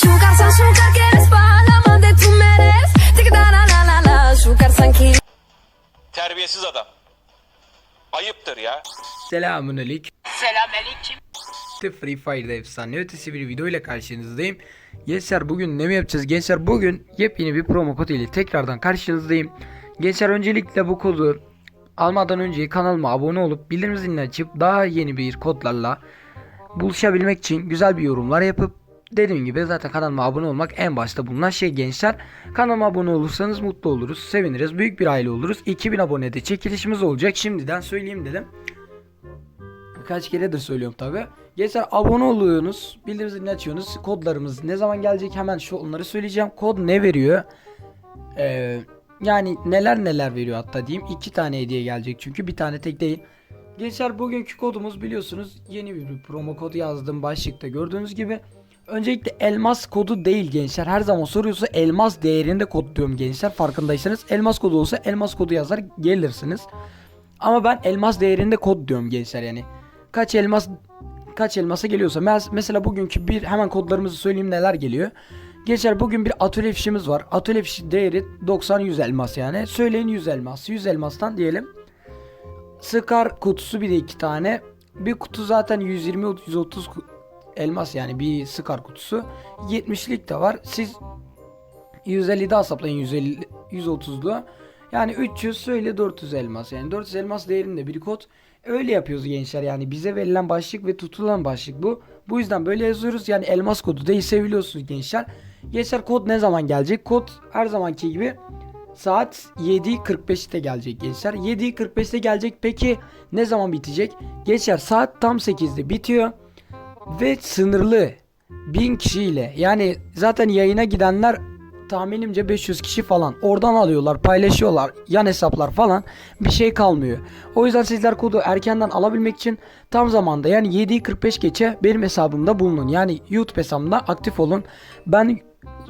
Sugar san sugar quieres para la más de la la la. Sugar san ki. Terbiyesiz adam. Ayıptır ya. Selamünaleyküm. Selamünaleyküm. Free Fire'da efsane ötesi bir video ile karşınızdayım. Gençler bugün ne mi yapacağız? Gençler bugün yepyeni bir promo kodu ile tekrardan karşınızdayım. Gençler öncelikle bu kodu almadan önce kanalıma abone olup bildirim zilini açıp daha yeni bir kodlarla buluşabilmek için güzel bir yorumlar yapıp dediğim gibi zaten kanalıma abone olmak en başta bulunan şey gençler. Kanalıma abone olursanız mutlu oluruz, seviniriz, büyük bir aile oluruz. 2000 abonede çekilişimiz olacak. Şimdiden söyleyeyim dedim. Kaç keredir söylüyorum tabi. Gençler abone oluyorsunuz. Bildirim açıyorsunuz. Kodlarımız ne zaman gelecek hemen şu onları söyleyeceğim. Kod ne veriyor? Ee, yani neler neler veriyor hatta diyeyim. iki tane hediye gelecek çünkü bir tane tek değil. Gençler bugünkü kodumuz biliyorsunuz yeni bir promo kodu yazdım başlıkta gördüğünüz gibi. Öncelikle elmas kodu değil gençler. Her zaman soruyorsa elmas değerinde kod diyorum gençler. Farkındaysanız elmas kodu olsa elmas kodu yazar gelirsiniz. Ama ben elmas değerinde kod diyorum gençler yani. Kaç elmas kaç elmasa geliyorsa Mes- mesela bugünkü bir hemen kodlarımızı söyleyeyim neler geliyor. Gençler bugün bir atölye fişimiz var. Atölye fişi değeri 90 100 elmas yani. Söyleyin 100 elmas. 100 elmastan diyelim. Scar kutusu bir de iki tane. Bir kutu zaten 120 130 ku- elmas yani bir Scar kutusu. 70'lik de var. Siz 150 daha hesaplayın 150 130'lu. Yani 300 söyle 400 elmas. Yani 400 elmas değerinde bir kod. Öyle yapıyoruz gençler yani bize verilen başlık ve tutulan başlık bu. Bu yüzden böyle yazıyoruz. Yani elmas kodu değil seviliyorsunuz gençler. Gençler kod ne zaman gelecek? Kod her zamanki gibi saat 7.45'te gelecek gençler. 7.45'te gelecek. Peki ne zaman bitecek? Gençler saat tam 8'de bitiyor. Ve sınırlı 1000 kişiyle yani zaten yayına gidenler tahminimce 500 kişi falan oradan alıyorlar paylaşıyorlar yan hesaplar falan bir şey kalmıyor. O yüzden sizler kodu erkenden alabilmek için tam zamanda yani 7'yi 45 geçe benim hesabımda bulunun. Yani YouTube hesabımda aktif olun. Ben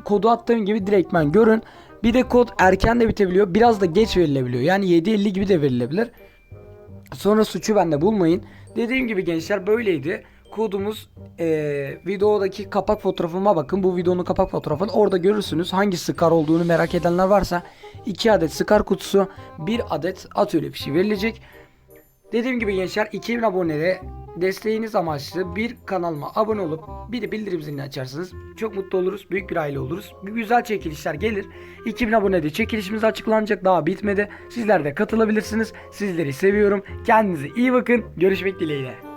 kodu attığım gibi direktmen görün. Bir de kod erken de bitebiliyor biraz da geç verilebiliyor. Yani 7.50 gibi de verilebilir. Sonra suçu bende bulmayın. Dediğim gibi gençler böyleydi. Kodumuz eee, videodaki kapak fotoğrafıma bakın. Bu videonun kapak fotoğrafını orada görürsünüz. Hangi Scar olduğunu merak edenler varsa 2 adet Scar kutusu, 1 adet atölye fişi verilecek. Dediğim gibi gençler 2000 abonede desteğiniz amaçlı bir kanalıma abone olup bir de bildirim zilini açarsanız çok mutlu oluruz. Büyük bir aile oluruz. Bir güzel çekilişler gelir. 2000 abonede çekilişimiz açıklanacak. Daha bitmedi. Sizler de katılabilirsiniz. Sizleri seviyorum. Kendinize iyi bakın. Görüşmek dileğiyle.